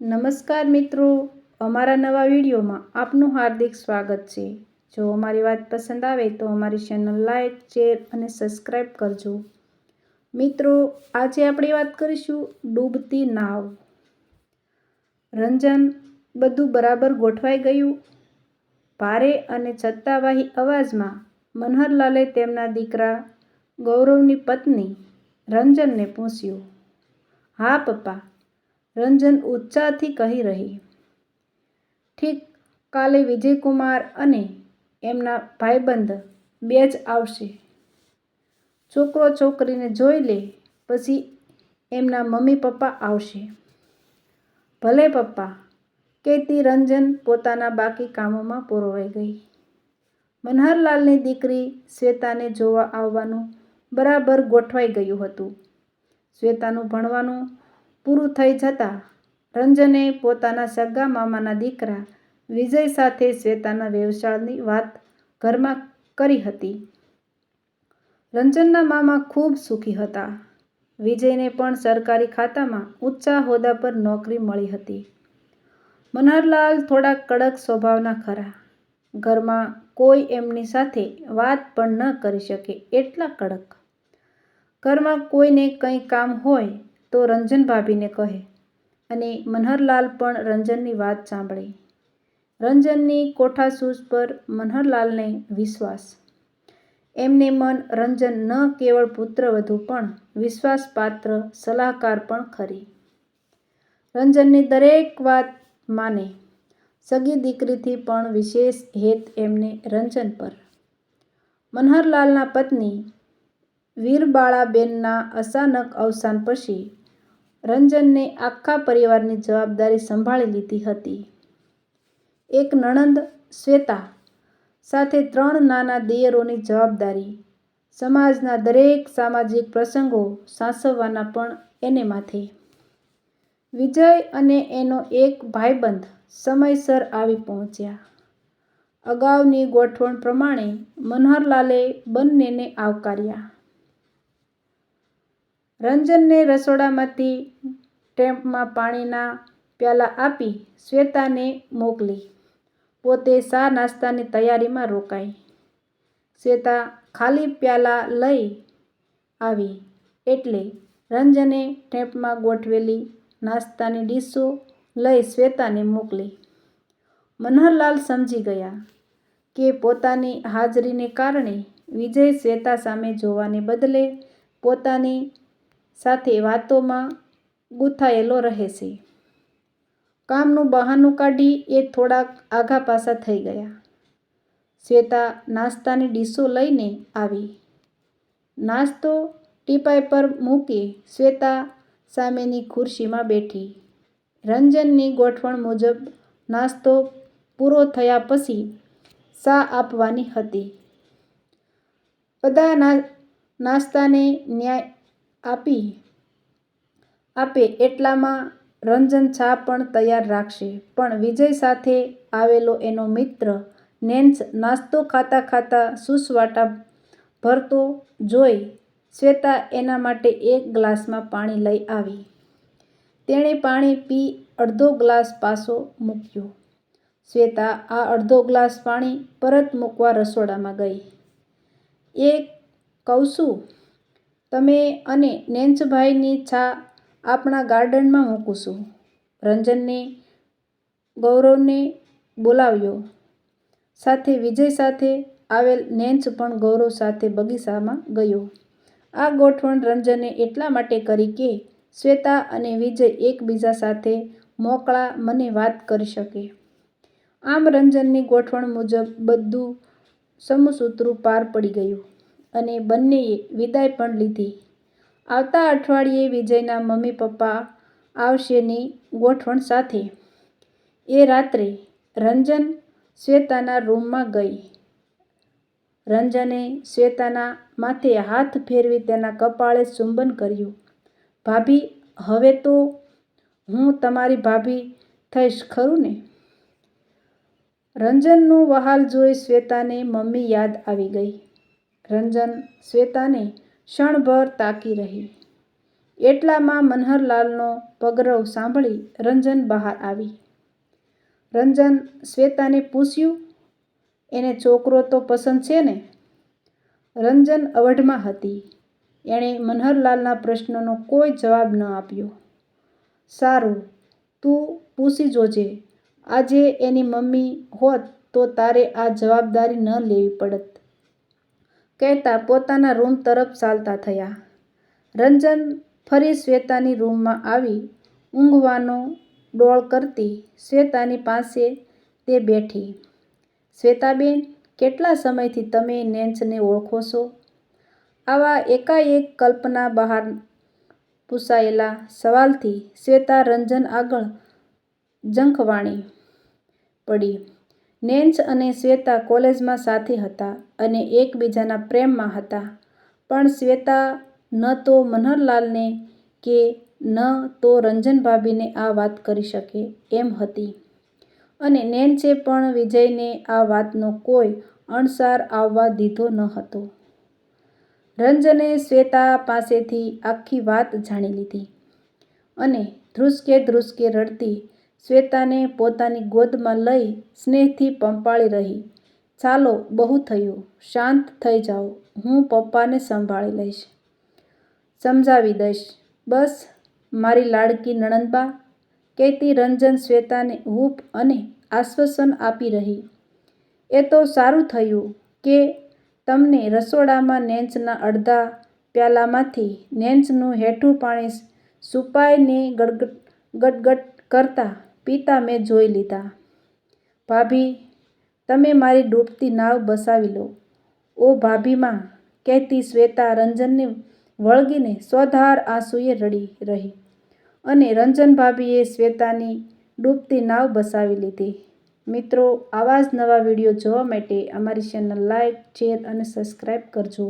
નમસ્કાર મિત્રો. અમારા નવા વિડીયોમાં આપનું હાર્દિક સ્વાગત છે. જો અમારી વાત પસંદ આવે તો અમારી ચેનલ લાઇક શેર અને સબસ્ક્રાઈબ કરજો. મિત્રો, આજે આપણે વાત કરીશું ડૂબતી નાવ. રંજન બધું બરાબર ગોઠવાઈ ગયું. ભારે અને છત્તાવાહી અવાજમાં મનહરલાલે તેમના દીકરા ગૌરવની પત્ની રંજનને પૂછ્યું, હા, પપ્પા રંજન ઉત્સાહથી કહી રહી. ઠીક, કાલે વિજયકુમાર અને એમના ભાઈબંધ બે જ આવશે. છોકરો છોકરીને જોઈ લે, પછી એમના મમ્મી પપ્પા આવશે. ભલે પપ્પા કહેતી રંજન પોતાના બાકી કામોમાં પોરવાઈ ગઈ. મનહરલાલની દીકરી શ્વેતાને જોવા આવવાનું બરાબર ગોઠવાઈ ગયું હતું. શ્વેતાનું ભણવાનું પૂરું થઈ જતાં રંજને પોતાના સગા મામાના દીકરા વિજય સાથે શ્વેતાના વ્યવસાયની વાત ઘરમાં કરી હતી. રંજનના મામા ખૂબ સુખી હતા. વિજયને પણ સરકારી ખાતામાં ઊંચા હોદ્દા પર નોકરી મળી હતી. મનહરલાલ થોડા કડક સ્વભાવના ખરા. ઘરમાં કોઈ એમની સાથે વાત પણ ન કરી શકે એટલા કડક. ઘરમાં કોઈને કંઈ કામ હોય તો રંજન ભાભીને કહે, અને મનહરલાલ પણ રંજનની વાત સાંભળે. રંજનની કોઠાસૂઝ પર મનહરલાલને વિશ્વાસ. એમને મન રંજન ન કેવળ પુત્રવધુ પણ વિશ્વાસપાત્ર સલાહકાર પણ ખરી. રંજનની દરેક વાત માને. સગી દીકરીથી પણ વિશેષ હેત એમને રંજન પર. મનહરલાલના પત્ની વીરબાળાબેનના અચાનક અવસાન પછી રંજનને આખા પરિવારની જવાબદારી સંભાળી લીધી હતી. એક નણંદ, શ્વેતા, સાથે ત્રણ નાના દિયરોની જવાબદારી, સમાજના દરેક સામાજિક પ્રસંગો સાસવવાના પણ એને માથે. વિજય અને એનો એક ભાઈબંધ સમયસર આવી પહોંચ્યા. અગાઉની ગોઠવણ પ્રમાણે મનહરલાલે બંનેને આવકાર્યા. રંજનને રસોડામાંથી ટેમ્પમાં પાણીના પ્યાલા આપી શ્વેતાને મોકલી. પોતે સા નાસ્તાની તૈયારીમાં રોકાઈ. શ્વેતા ખાલી પ્યાલા લઈ આવી એટલે રંજને ટેમ્પમાં ગોઠવેલી નાસ્તાની ડીશો લઈ શ્વેતાને મોકલી. મનહરલાલ સમજી ગયા કે પોતાની હાજરીને કારણે વિજય શ્વેતા સામે જોવાને બદલે પોતાની સાથે વાતોમાં ગૂંથાયેલો રહેશે. કામનું બહાનું કાઢી એ થોડાક આઘા પાછા થઈ ગયા. શ્વેતા નાસ્તાની ડીશો લઈને આવી. નાસ્તો ટીપાઈ પર મૂકી શ્વેતા સામેની ખુરશીમાં બેઠી. રંજનની ગોઠવણ મુજબ નાસ્તો પૂરો થયા પછી સા આપવાની હતી. બધા નાસ્તાને ન્યાય આપી. આપે એટલામાં રંજન છા પણ તૈયાર રાખશે. પણ વિજય સાથે આવેલો એનો મિત્ર નેન્સ નાસ્તો ખાતા ખાતા સુસવાટા ભરતો જોઈ શ્વેતા એના માટે એક ગ્લાસમાં પાણી લઈ આવી. તેણે પાણી પી અડધો ગ્લાસ પાછો મૂક્યો. શ્વેતા આ અડધો ગ્લાસ પાણી પરત મૂકવા રસોડામાં ગઈ. એ કઉછું તમે અને નેન્સભાઈની છા આપણા ગાર્ડનમાં મૂકું છું. રંજને ગૌરવને બોલાવ્યો. સાથે વિજય સાથે આવેલ નેન્સ પણ ગૌરવ સાથે બગીચામાં ગયો. આ ગોઠવણ રંજને એટલા માટે કરી કે શ્વેતા અને વિજય એકબીજા સાથે મોકળા મને વાત કરી શકે. આમ રંજનની ગોઠવણ મુજબ બધું સમસૂત્રું પાર પડી ગયું. અને બંનેએ વિદાય પણ લીધી. આવતા અઠવાડિયે વિજયના મમ્મી પપ્પા આવશેની ગોઠવણ સાથે. એ રાત્રે રંજન શ્વેતાના રૂમમાં ગઈ. રંજને શ્વેતાના માથે હાથ ફેરવી તેના કપાળે ચુંબન કર્યું. ભાભી, હવે તો હું તમારી ભાભી થઈશ, ખરું ને? રંજનનું વહાલ જોઈ શ્વેતાને મમ્મી યાદ આવી ગઈ. રંજન શ્વેતાને ક્ષણભર તાકી રહી એટલામાં મનહરલાલનો પગરવ સાંભળી રંજન બહાર આવી. રંજન શ્વેતાને પૂછ્યું, એને છોકરો તો પસંદ છે ને? રંજન અવઢમાં હતી. એણે મનહરલાલના પ્રશ્નનો કોઈ જવાબ ન આપ્યો. સારું, તું પૂછી જોજે. આજે એની મમ્મી હોત તો તારે આ જવાબદારી ન લેવી પડત, કહેતા પોતાના રૂમ તરફ ચાલતા થયા. રંજન ફરી શ્વેતાની રૂમમાં આવી ઊંઘવાનો ડોળ કરતી શ્વેતાની પાસે તે બેઠી. શ્વેતાબેન, કેટલા સમયથી તમે નેન્સને ઓળખો છો? આવા એકાએક કલ્પના બહાર પૂછાયેલા સવાલથી શ્વેતા રંજન આગળ ઝંખવાણી પડી. નેન્સ અને શ્વેતા કોલેજમાં સાથે હતા અને એકબીજાના પ્રેમમાં હતા. પણ શ્વેતા ન તો મનહરલાલને કે ન તો રંજનભાભીને આ વાત કરી શકે એમ હતી અને નેન્સે પણ વિજયને આ વાતનો કોઈ અણસાર આવવા દીધો ન હતો. રંજને શ્વેતા પાસેથી આખી વાત જાણી લીધી અને ધ્રુસકે ધ્રુસકે રડતી શ્વેતાને પોતાની ગોદમાં લઈ સ્નેહથી પંપાળી રહી. ચાલો, બહુ થયું, શાંત થઈ જાઓ, હું પપ્પાને સંભાળી લઈશ, સમજાવી દઈશ, બસ, મારી લાડકી નણંદબા, કહેતી રંજન શ્વેતાને હૂપ અને આશ્વાસન આપી રહી. એ તો સારું થયું કે તમને રસોડામાં નેન્સના અડધા પ્યાલામાંથી નેન્સનું હેઠું પાણી સુપાઈને ગડગડ ગટગટ કરતાં પીતાં મેં જોઈ લીધા. ભાભી, તમે મારી ડૂબતી નાવ બસાવી લો. ઓ ભાભીમાં કહેતી શ્વેતા રંજનને વળગીને સ્વધાર આંસુએ રડી રહી અને રંજન ભાભીએ શ્વેતાની ડૂબતી નાવ બસાવી લીધી. મિત્રો, આવા જ નવા વીડિયો જોવા માટે અમારી ચેનલ લાઇક શેર અને સબસ્ક્રાઈબ કરજો.